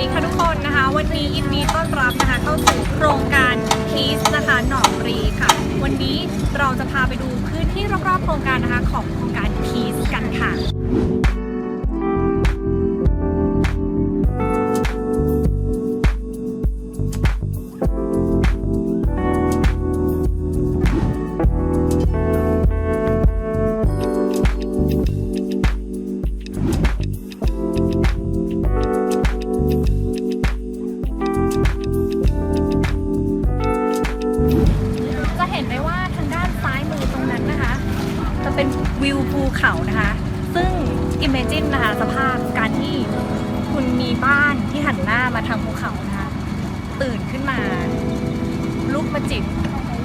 ดีค่ะทุกคนนะคะ วันนี้ยินดีต้อนรับนะคะเข้าสู่โครงการพีซนะคะหนองรีค่ะ วันนี้เราจะพาไปดูพื้นที่รอบๆโครงการนะคะของโครงการพีซกันค่ะ เป็นวิวภูเขานะคะ ซึ่ง Imagine นะคะสภาพการที่คุณมีบ้านที่หันหน้ามาทางภูเขานะคะ ตื่นขึ้นมาลุกมาจิบ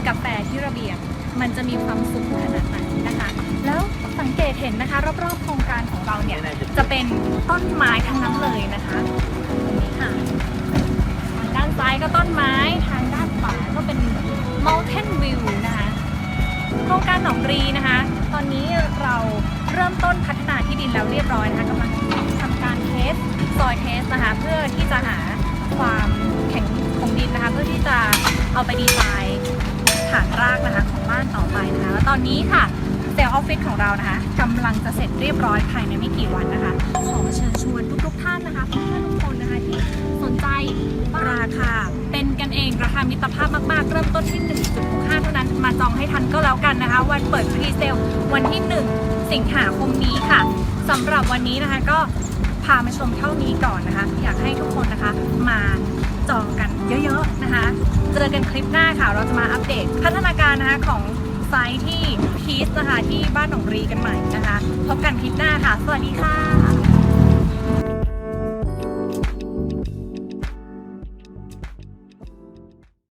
กาแฟที่ระเบียง มันจะมีความสุขขนาดไหนนะคะ แล้วสังเกตเห็นนะคะ รอบๆโครงการของเราเนี่ย จะเป็นต้นไม้ทั้งนั้นเลยนะคะตรงนี้ค่ะทางด้านซ้ายก็ต้นไม้ทางด้านขวาก็เป็น mountain view นะคะโครงการหนองรีนะคะ อนนี้เราเริ่มต้นพัฒนาที่ดินแล้วเรียบร้อยนะคะกำลังทำการเทสซอยเทสนะคะเพื่อที่จะหาความแข็งของดินนะคะ เพื่อที่จะเอาไปดีไซน์ฐานรากนะคะของบ้านต่อไปนะคะแล้วตอนนี้ค่ะเซลล์ออฟฟิศของเรานะคะกำลังจะเสร็จเรียบร้อยภายในไม่กี่วันนะคะ ขอเชิญชวนทุกๆท่านนะคะเพื่อนทุกคนนะคะที่สนใจราคาเป็นกันเองราคามิตรภาพมากๆ เริ่มต้นที่ 1.65 เท่านั้น มาจองให้ทันก็แล้วกันนะคะ วันเปิดพรีเซลวันที่ 1 สิงหาคมนี้ค่ะสำหรับวันนี้นะคะก็พามาชมเท่านี้ก่อนนะคะ อยากให้ทุกคนนะคะมาจองกันเยอะๆนะคะ เจอกันคลิปหน้าค่ะ เราจะมาอัปเดตพัฒนาการนะคะของไซต์ที่พีซนะคะที่บ้านหนองรีกันใหม่นะคะ พบกันคลิปหน้าค่ะ สวัสดีค่ะ